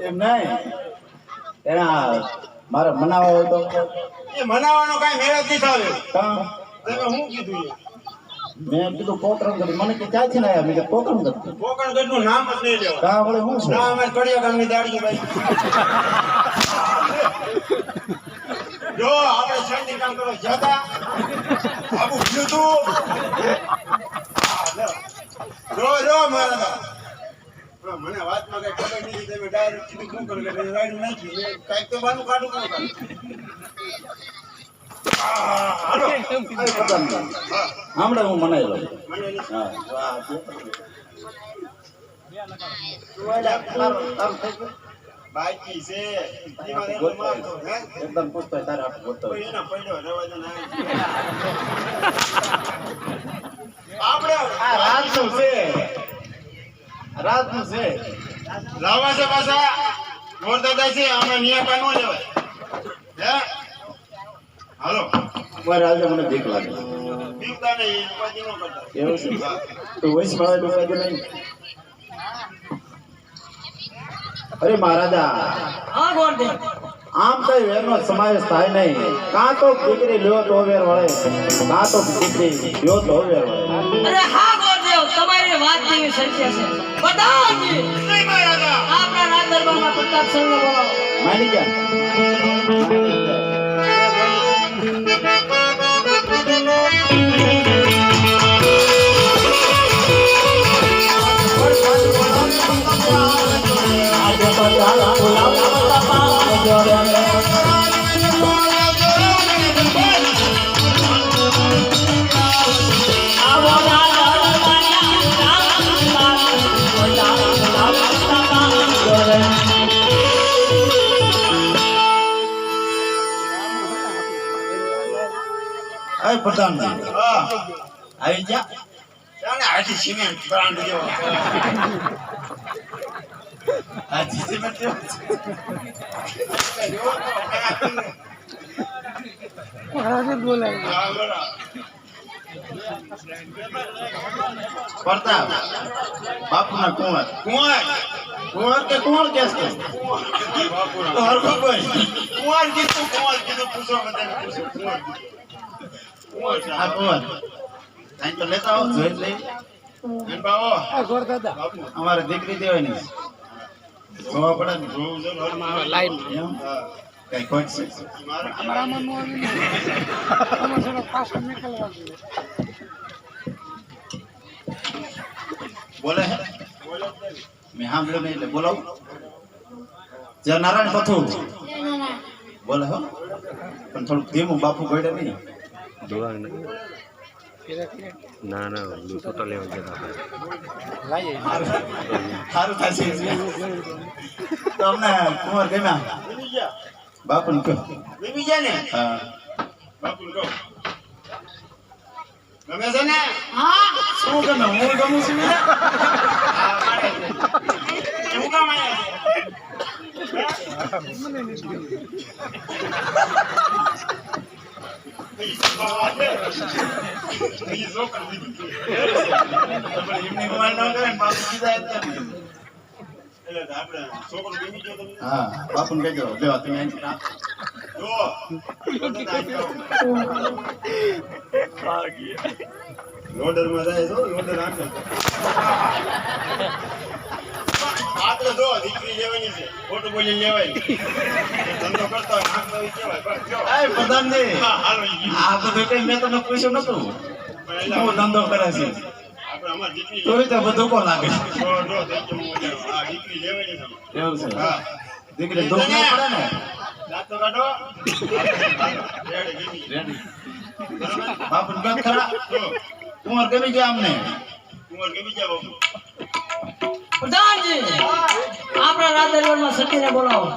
એમ નહીં? એના મારે મનાવો હોય તો એ મનાવાનો કાંઈ મેળ જ નથી આવ્યો તમે હું કીધું? મેં કીધું કરી મને કે ક્યાંથી ના આવ્યા મેં કીધું પોકરમ કરી કોકણગઢનું નામ જ નહીં લેવા કા વળે શું છે? ના અમારે કડિયા ગામની દાડી ભાઈ. જો આપણે શાંતિ કામ કરવા જતા આવું થયું તું જો જો મારા પણ મને વાતમાં કઈ ખબર કીધું શું કરું એટલે કાંઈક તો કાઢું. હા, હમણાં હું મનાઈ લઉં મને નથી. હા. વાહ, તારું- તારું થઈ ગયું? બાકી છે? એકદમ પૂછતો તારે દે ને આપણે આ રાજનું છે. રાજનું છે. લાવવા છે પાછા. મોર દાદા છે આમાં નિયા પાનો જવાય હે? હાલો. મારે આજે મને બીક લાગે. બીકતા નહીં ઉપાધિ નો કરતા. એવું છે? તો આવે તો કાંઈ નહીં? અરે મહારાજા. હા ગોરદેવ આમ કઈ વેરનો સમાવેશ થાય નહીં. કાં તો દીકરી લ્યો તો વેર વળે. કાં તો દીકરી લ્યો તો વેર વળે. અરે હા વાત જેવી સત્ય છે. બધાજી મહારાજા આપણા રાજ દરબારમાં પ્રતાપ સંઘ બોલાવો. માની અય પ્રધાનજી હા આવી જા. જાણે હાથી સિમેન્ટ બ્રાન્ડ જેવો. આ જીસી માં કેવું છે? હા, બરાબર. પ્રતાપ બાપુના કુંવર. કુંવર? કુંવર કે કુંવર કેસ કે કોઈ કુંવર કીધું કુંવર કીધું પૂછો બધા પૂછો કુંવર કીધું. કુંવર છે. આ કુંવર અહીં તો લેતા આવો જોઈ લઈ. અમારે દીકરી દેવાની. જોવા પડે ને, જોવું છે, ઘરમાં. કઈ ખોટ છે બોલે મેં સાંભળ્યું નહીં એટલે બોલાવું જય નારાયણ પથુ બોલે હો પણ થોડુંક ધીમું બાપુ ગોડે નહીં દોવા ના ના લૂસો લેવા ગયા સારું થશે તમને કુંવર ગમ્યા બાપુ ને બાપુને કહો બીબી ગયા ને? હા બાપુને કહો. ગમે છે ને? શું ગમે હું ગમું છું ને? હા. એવું કામ આયા બાપુ ને. કહેજો લેવા તમે જાઓ. લોડરમાં જાય છો લોડર આપે આપણે જો દીકરી લેવાની છે. ખોટું બોલી લેવાય. ધંધો કરતો હોય આંખ નવી કહેવાય. બસ જો. આય પ્રધાનજી હા હાલો આ બધું કઈ મેં તમને પૂછ્યું નતું. હું ધંધો કરે છે? તો રીતે બધું કોણ લાગે? દીકરી લેવાની છે એવું છે? હા. દીકરી દુઃખ પડે ને? દાંતો કાઢો. રેડી દીકરી. રેડી. બરાબર? બાપુને કહો ખરા? કુંવર ગમી ગયા અમને કુંવર ગમી ગયા બાપુ? પ્રધાનજી આપણા રાજ દરબારમાં સતીને બોલાવો.